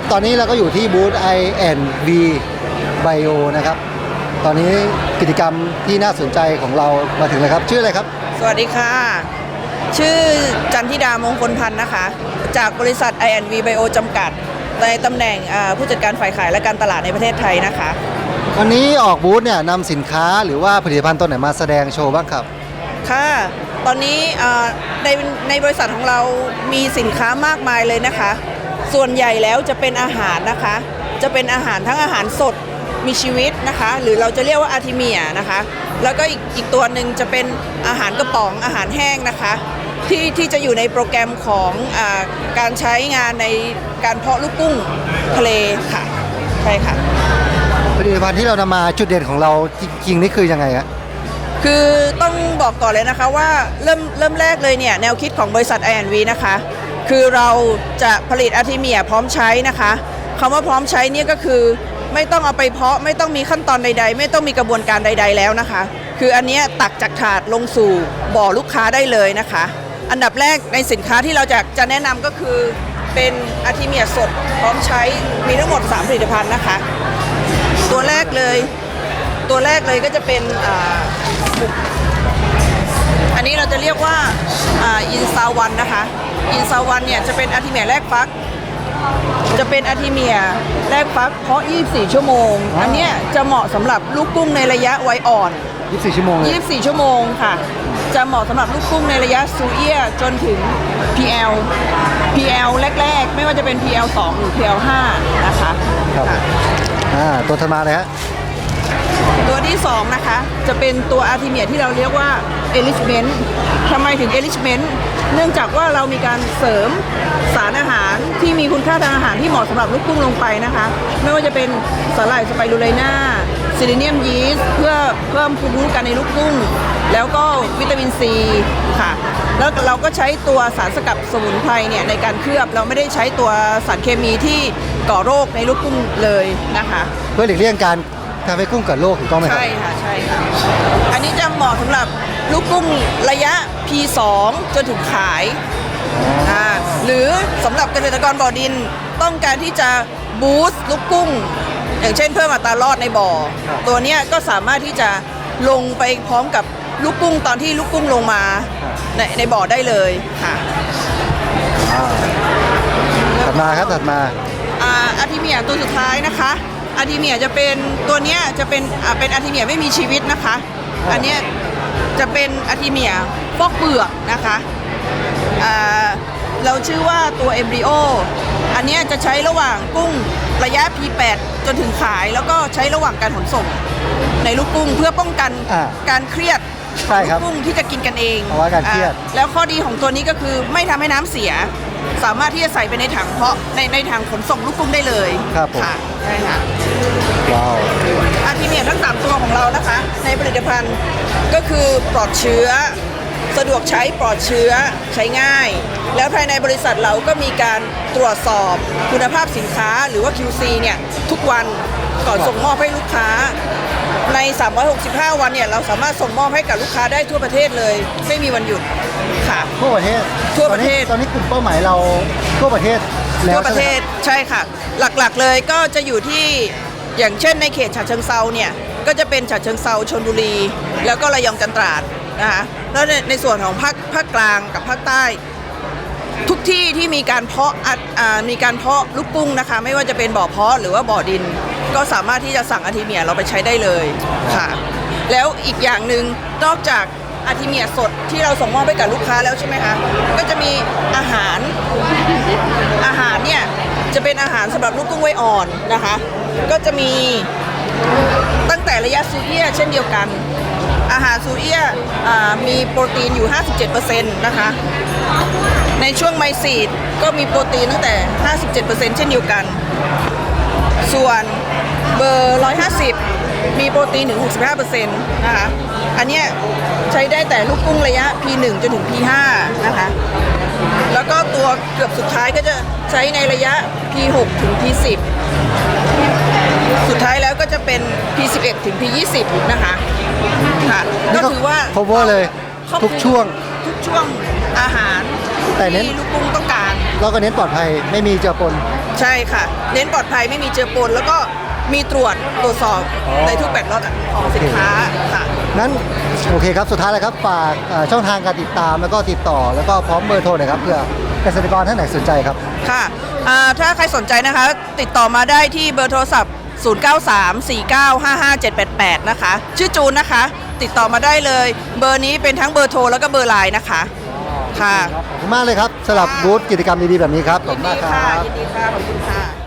ครับ ตอนนี้เราก็อยู่ที่บูธ I&V Bio นะครับ ตอนนี้กิจกรรมที่น่าสนใจของเรามาถึงแล้วครับ ชื่ออะไรครับ สวัสดีค่ะ ชื่อจันทิดามงคลพันธ์นะคะ จากบริษัท I&V Bio จำกัด ในตำแหน่งอ่าผู้จัดการฝ่ายขายและการตลาดในประเทศไทยนะคะ วันนี้ออกบูธเนี่ยนำสินค้าหรือว่าผลิตภัณฑ์ตัวไหนมาแสดงโชว์บ้างครับ ค่ะตอนนี้อ่าในในบริษัทของเรามีสินค้ามากมายเลยนะคะ ส่วนใหญ่แล้วจะเป็นอาหารนะคะ จะเป็นอาหารทั้งอาหารสดมีชีวิตนะคะ หรือเราจะเรียกว่าอาทิเมียนะคะ แล้วก็อีกอีกตัวหนึ่งจะเป็นอาหารกระป๋องอาหารแห้งนะคะ ที่ที่จะอยู่ในโปรแกรมของอาการใช้งานในการเพาะลูกกุ้งทะเลค่ะใช่ค่ะผลิตภัณฑ์ที่เรานำมาจุดเด่นของเราจริงๆนี่คือยังไงครับคือต้องบอกก่อนเลยนะคะว่าเริ่มเริ่มแรกเลยเนี่ยแนวคิดของบริษัท i v นะคะ คือเราจะผลิตอาร์ทิเมียพร้อมใช้นะคะคำว่าพร้อมใช้เนี่ยก็คือไม่ต้องเอาไปเพาะไม่ต้องมีขั้นตอนใด ๆ ไม่ต้องมีกระบวนการใด ๆ แล้วนะคะ คืออันนี้ตักจากถาดลงสู่บ่อลูกค้าได้เลยนะคะ อันดับแรกในสินค้าที่เราจะจะแนะนำก็คือเป็นอาร์ทิเมียสดพร้อมใช้มีทั้งหมด 3 ผลิตภัณฑ์นะคะ ตัวแรกเลย ตัวแรกเลยก็จะเป็นอ,อันนี้เราจะเรียกว่าอินซาวันนะคะ อินซาวันเนี่ยจะเป็นอาทิเมียแรกฟัก จะเป็นอาทิเมียแรกฟักเพราะ 24 ชั่วโมง อ๋ออั อันเนี้ยจะเหมาะสำหรับลูกกุ้งในระยะวัยอ่อน 24 ชั่วโมงเลย24 ชั่วโมงค่ะ จะเหมาะสำหรับลูกกุ้งในระยะซูเอียจนถึง PL PL แรก ๆ ไม่ว่าจะเป็น PL 2 หรือ PL 5นะคะครับค่ะอ่าตัวถัดมาเลยฮะ ตัวที่ 2 นะคะ จะเป็นตัวอาร์ทิเมียที่เราเรียกว่า enrichment ทำไมถึง enrichment เนื่องจากว่าเรามีการเสริมสารอาหารที่มีคุณค่าทางอาหารที่เหมาะสำหรับลูกกุ้งลงไปนะคะ ไม่ว่าจะเป็นสาหร่ายสไปรูไลนาซิลิเนียมยีสต์เพื่อเพิ่มภูมิคุ้มกันในลูกกุ้ง แล้วก็วิตามินซีค่ะ แล้วเราก็ใช้ตัวสารสกัดสมุนไพรเนี่ยในการเคลือบเราไม่ได้ใช้ตัวสารเคมีที่ก่อโรคในลูกกุ้งเลยนะคะ เพื่อหลีกเลี่ยงการ ทำให้กุ้งเกิดโรคถูกต้องไหมครับ ใช่ค่ะใช่ค่ะ อันนี้จะเหมาะสำหรับลูกกุ้งระยะ P2 จนถึงขายอ่าหรือสำหรับเกษตรกรบ่อดินต้องการที่จะบูสต์ลูกกุ้ง อย่างเช่นเพิ่มอัตรารอดในบ่อ ครับ ตัวเนี้ยก็สามารถที่จะลงไปพร้อมกับลูกกุ้งตอนที่ลูกกุ้งลงมาในในบ่อได้เลยค่ะ อ่าถัดมาครับถัดมา อาอาทิเมียตัวสุดท้ายนะคะ อาทิเมียจะเป็นตัวเนี้ยจะเป็นอ่าเป็นอาทิเมียไม่มีชีวิตนะคะ อันเนี้ยจะเป็นอาทิเมียฟอกเปลือกนะคะอ่าเราชื่อว่าตัวเอมบริโอ อันเนี้ยจะใช้ระหว่างกุ้งระยะ P8 จนถึงขายแล้วก็ใช้ระหว่างการขนส่ง ในลูกกุ้งเพื่อป้องกันอ่าการเครียดใช่ครับลูกกุ้งที่จะกินกันเองภาวะการเครียด อ่าแล้วข้อดีของตัวนี้ก็คือไม่ทำให้น้ำเสีย สามารถที่จะใส่ไปในถังเพาะในในถังขนส่งลูกกุ้งได้เลยครับผมค่ะใช่ค่ะว้าวอาทีเมียทั้ง3ตัวของเรานะคะ ในผลิตภัณฑ์ก็คือปลอดเชื้อ สะดวกใช้ปลอดเชื้อใช้ง่าย แล้วภายในบริษัทเราก็มีการตรวจสอบคุณภาพสินค้าหรือว่า QC เนี่ยทุกวันก่อนส่งมอบให้ลูกค้า ใน 365 วันเนี่ยเราสามารถส่งมอบให้กับลูกค้าได้ทั่วประเทศเลย ไม่มีวันหยุดค่ะ ทั่วประเทศทั่วประเทศ ตอนนี้ตอนนี้กลุ่มเป้าหมายเราทั่วประเทศแล้วทั่วประเทศใช่ไหมคใช่ค่ะ หลักๆเลยก็จะอยู่ที่อย่างเช่นในเขตฉะเชิงเซาเนี่ยก็จะเป็นฉะเชิงเซาชนบุรี แล้วก็ระยองจันตราดนะคะแล้วในในส่วนของภาคภาคกลางกับภาคใต้ ทุกที่ที่มีการเพาะมีการเพาะลูกกุ้งนะคะ ไม่ว่าจะเป็นบ่อเพาะหรือว่าบ่อดิน ก็สามารถที่จะสั่งอาทิเมียเราไปใช้ได้เลยค่ะ แล้วอีกอย่างหนึ่งนอกจากอาทิเมียสดที่เราส่งมอบให้กับลูกค้าแล้วใช่ไหมคะก็จะมีอาหารอาหารเนี่ยจะเป็นอาหารสำหรับลูกกุ้งไว้อ่อนนะคะ ก็จะมีตั้งแต่ระยะซูเอียเช่นเดียวกัน อาหารซูเอียมีโปรตีนอยู่ 57%นะคะ ในช่วงไมซีดก็มีโปรตีนตั้งแต่ 57%เช่นเดียวกัน ส่วนเบอร์ 150 มีโปรตีนถึง 65%นะคะ อันเนี้ยใช้ได้แต่ลูกกุ้งระยะ P1 จนถึง P5 นะคะ แล้วก็ตัวเกือบสุดท้ายก็จะใช้ในระยะ P6 ถึง P10 สุดท้ายแล้วก็จะเป็น P11 ถึง P20 นะคะ ค่ะก็ถือว่า cover เลยครอบคลุมทุกช่วงทุกช่วงอาหารแต่เน้น ที่ลูกกุ้งต้องการ เราก็เน้นปลอดภัยไม่มีเจือปน ใช่ค่ะ เน้นปลอดภัยไม่มีเจือปนแล้วก็มีตรวจตรวจสอบอ๋อ ในทุกแบตรถของสินค้าค่ะ นั้น โอเคครับ สุดท้ายเลยครับ ฝากเอ่อช่องทางการติดตามแล้วก็ติดต่อแล้วก็พร้อมเบอร์โทรหน่อยครับเพื่อเกษตรกรท่านไหนสนใจครับ ค่ะอ่าถ้าใครสนใจนะคะ ติดต่อมาได้ที่เบอร์โทรศัพท์ 0934955788 นะคะ ชื่อจูนนะคะ ติดต่อมาได้เลย เบอร์นี้เป็นทั้งเบอร์โทรแล้วก็เบอร์ไลน์นะคะ ค่ะ ขอบคุณมากเลยครับสำหรับบูธกิจกรรมดีๆแบบนี้ครับขอบยิคุนณดีมากคค่ะรับยินดีค่ะขอบคุณค่ะ